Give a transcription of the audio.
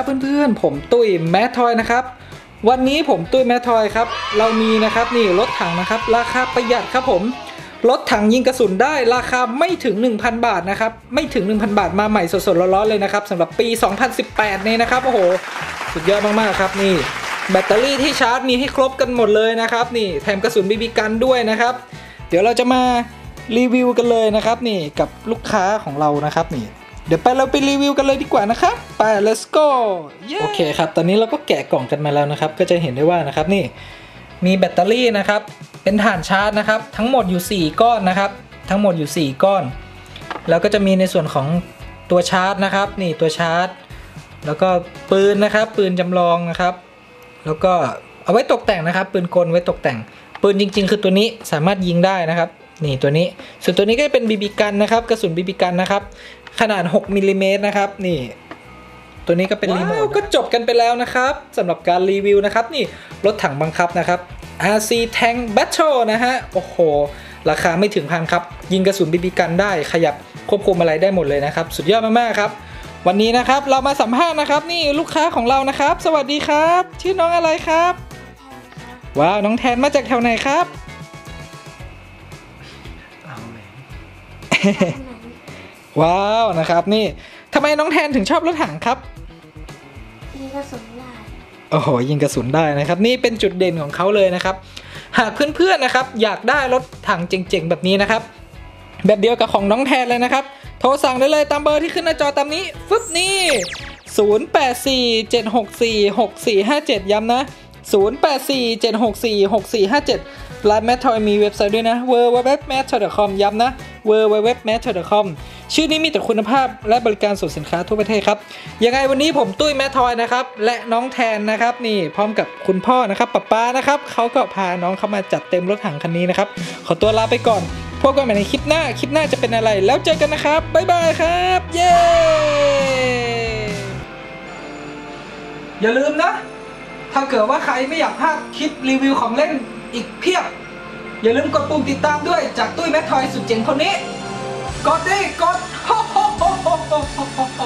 ครับเพื่อนๆ ผมตุ้ยแมททอยนะครับ วันนี้ผมตุ้ยแมททอยครับ เรามีนะครับนี่รถถังนะครับ ราคาประหยัดครับผม รถถังยิงกระสุนได้ราคาไม่ถึง 1,000 บาทนะครับ ไม่ถึง 1,000 บาทมาใหม่สดๆร้อนๆเลยนะครับสำหรับปี 2018นี่นะครับโอ้โห สุดยอดมากๆครับนี่ แบตเตอรี่ที่ชาร์จมีให้ครบกันหมดเลยนะครับ นี่แถมกระสุนบีบีกันด้วยนะครับ เดี๋ยวเราจะมารีวิวกันเลยนะครับนี่กับลูกค้าของเรานะครับนี่ เดี๋ยวไปเราไปรีวิวกันเลยดีกว่านะครับ ไป let's go โอเคครับ ตอนนี้เราก็แกะกล่องกันมาแล้วนะครับ ก็จะเห็นได้ว่านะครับนี่ มีแบตเตอรี่นะครับ เป็นฐานชาร์จนะครับ ทั้งหมดอยู่ 4 ก้อนนะครับ ทั้งหมดอยู่ 4 ก้อน แล้วก็จะมีในส่วนของตัวชาร์จนะครับ นี่ตัวชาร์จ แล้วก็ปืนนะครับ ปืนจำลองนะครับ แล้วก็เอาไว้ตกแต่งนะครับ ปืนกลไว้ตกแต่ง ปืนจริง ๆ คือตัวนี้สามารถยิงได้นะครับนี่ตัวนี้ส่วนตัวนี้ก็จะเป็นบีบีกันนะครับกระสุนบีบีกันนะครับ ขนาด 6มิลลิเมตรนะครับ นี่ ตัวนี้ก็เป็นรีโมทก็จบกันไปแล้วนะครับสำหรับการรีวิวนะครับ นี่รถถังบังคับนะครับ RC Tank Battle นะฮะ โอ้โห ราคาไม่ถึงพันครับ ยิงกระสุนบีบีกันได้ขยับควบคุมอะไรได้หมดเลยนะครับ สุดยอดมากๆครับ วันนี้นะครับเรามาสัมภาษณ์นะครับ นี่ลูกค้าของเรานะครับ สวัสดีครับ ชื่อน้องอะไรครับ ว้าว น้องแทนมาจากแถวไหนครับ ว้าวนะครับนี่ทำไมน้องแทนถึงชอบรถถังครับนี่ก็สนได้โอ้โหยิงกระสุนได้นะครับ นี่เป็นจุดเด่นของเขาเลยนะครับ หากเพื่อนๆนะครับ อยากได้รถถังเจ๋งๆแบบนี้นะครับ แบบเดียวกับของน้องแทนเลยนะครับ โทรสั่งได้เลยตามเบอร์ที่ขึ้นหน้าจอตามนี้ฟึบนี่ 0847646457 ย้ำนะ 0847646457ร้านแมททอยมีเว็บไซต์ด้วยนะ w w w m a t t o y c o m ย้ำนะ w w w m a t t o y c o m ชื่อนี้มีแต่คุณภาพและบริการส่งสินค้าทั่วประเทศครับ ยังไงวันนี้ผมตุ้ยแมททอยนะครับ และน้องแทนนะครับ นี่พร้อมกับคุณพ่อนะครับป๊าป๊านะครับเขาก็พาน้องเข้ามาจัดเต็มรถถังคันนี้นะครับ ขอตัวลาไปก่อน พบกันใหม่ในคลิปหน้า คลิปหน้าจะเป็นอะไร แล้วเจอกันนะครับ บ๊ายบายครับ เย้ อย่าลืมนะ ถ้าเกิดว่าใครไม่อยากพลาดคลิปรีวิวของเล่นอีกเพียบ อย่าลืมกดปุ่มติดตามด้วยจากตุ้ยแมททอยสุดเจ๋งคนนี้ กดดิกดโฮโฮโฮโฮโฮโฮ